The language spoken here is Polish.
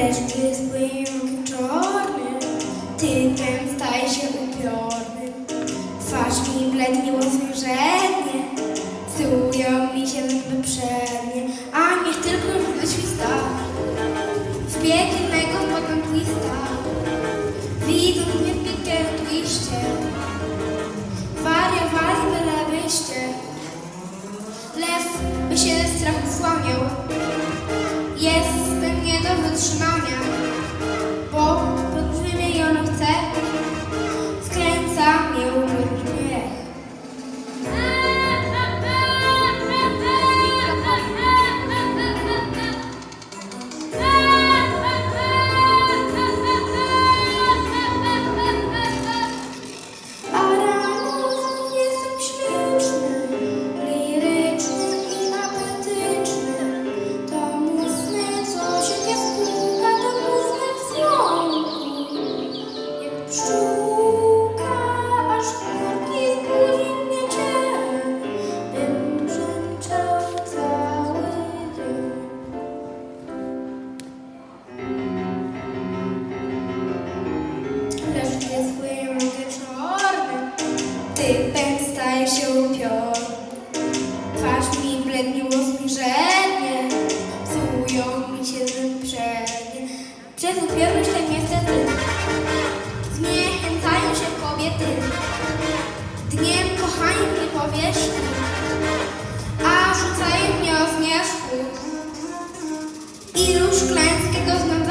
lecz gdy spłynie czarny, typem staje się upiorny. Twarz mi blednie, łosy żednie, psują mi się zęby przednie, a niech tylko wyśwista w piekielnego potem twista. Widząc mnie w piekielnym twiście, wariowali byle byście. Lew by się ze strachu słamiał, jestem nie do wytrzymania. staje się upior. Twarz mi bledniło zbliżenie, całują mi się zębrzenie. Przez upiorność ten niestety zniechęcają się kobiety. Dniem kochani mnie powiesz, a rzucają mnie o zmierzchu. I róż Kleńskiego znam